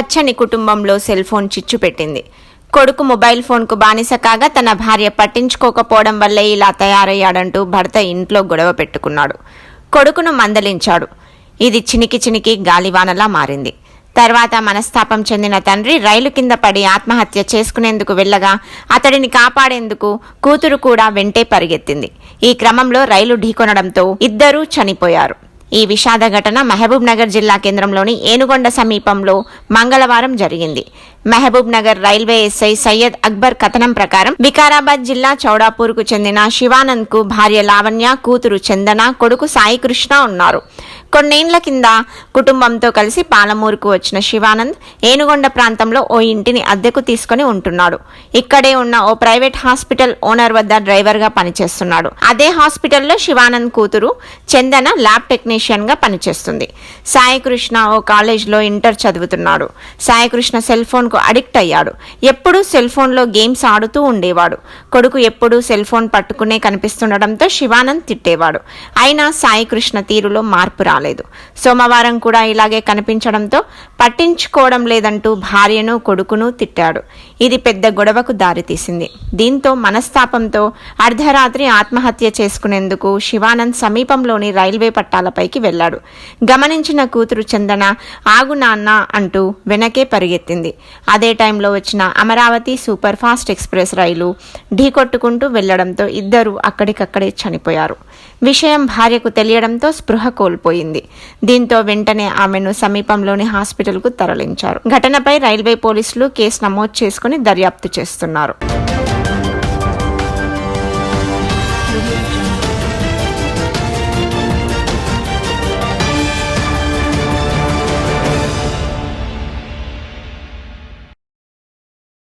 పచ్చని కుటుంబంలో cell phone చిచ్చు పెట్టింది. కొడుకు మొబైల్ ఫోన్కు బానిస కాగా తన భార్య పట్టించుకోకపోవడం వల్లే ఇలా తయారయ్యాడంటూ భర్త ఇంట్లో గొడవ పెట్టుకున్నాడు. కొడుకును మందలించాడు. ఇది చినికి చినికి గాలివానలా మారింది. తర్వాత మనస్తాపం చెందిన తండ్రి రైలు కింద పడి ఆత్మహత్య చేసుకునేందుకు వెళ్ళగా అతడిని కాపాడేందుకు కూతురు కూడా వెంటే పరిగెత్తింది. ఈ క్రమంలో రైలు ఢీకొనడంతో ఇద్దరూ చనిపోయారు. ఈ విషాద ఘటన మహబూబ్ నగర్ జిల్లా కేంద్రంలోని ఏనుగొండ సమీపంలో మంగళవారం జరిగింది. మహబూబ్ నగర్ రైల్వే ఎస్ఐ సయ్యద్ అక్బర్ కథనం ప్రకారం వికారాబాద్ జిల్లా చౌడాపూర్కు చెందిన శివానంద్కు భార్య లావణ్య కూతురు చందన కొడుకు సాయి కృష్ణ ఉన్నారు. కొన్నేండ్ల కింద కుటుంబంతో కలిసి పాలమూరుకు వచ్చిన శివానంద్ ఏనుగొండ ప్రాంతంలో ఓ ఇంటిని అద్దెకు తీసుకుని ఉంటున్నాడు. ఇక్కడే ఉన్న ఓ ప్రైవేట్ హాస్పిటల్ ఓనర్ వద్ద డ్రైవర్గా పనిచేస్తున్నాడు. అదే హాస్పిటల్లో శివానంద్ కూతురు చందన ల్యాబ్ టెక్నీషియన్గా పనిచేస్తుంది. సాయికృష్ణ ఓ కాలేజ్లో ఇంటర్ చదువుతున్నాడు. సాయికృష్ణ సెల్ ఫోన్కు అడిక్ట్ అయ్యాడు. ఎప్పుడూ సెల్ ఫోన్లో గేమ్స్ ఆడుతూ ఉండేవాడు. కొడుకు ఎప్పుడూ సెల్ ఫోన్ పట్టుకునే కనిపిస్తుండడంతో శివానంద్ తిట్టేవాడు. అయినా సాయికృష్ణ తీరులో మార్పు రాలేదు. సోమవారం కూడా ఇలాగే కనిపించడంతో పట్టించుకోవడం లేదంటూ భార్యను కొడుకును తిట్టాడు. ఇది పెద్ద గొడవకు దారితీసింది. దీంతో మనస్తాపంతో అర్ధరాత్రి ఆత్మహత్య చేసుకునేందుకు శివానంద్ సమీపంలోని రైల్వే పట్టాలపైకి వెళ్ళాడు. గమనించిన కూతురు చందన ఆగు నాన్న అంటూ వెనకే పరిగెత్తింది. అదే టైంలో వచ్చిన అమరావతి సూపర్ ఫాస్ట్ ఎక్స్ప్రెస్ రైలు ఢీకొట్టుకుంటూ వెళ్ళడంతో ఇద్దరు అక్కడికక్కడే చనిపోయారు. విషయం భార్యకు తెలియడంతో స్పృహ కోల్పోయింది. దీంతో వెంటనే ఆమెను సమీపంలోని హాస్పిటల్కు తరలించారు. ఘటనపై రైల్వే పోలీసులు కేసు నమోదు చేసుకుని దర్యాప్తు చేస్తున్నారు.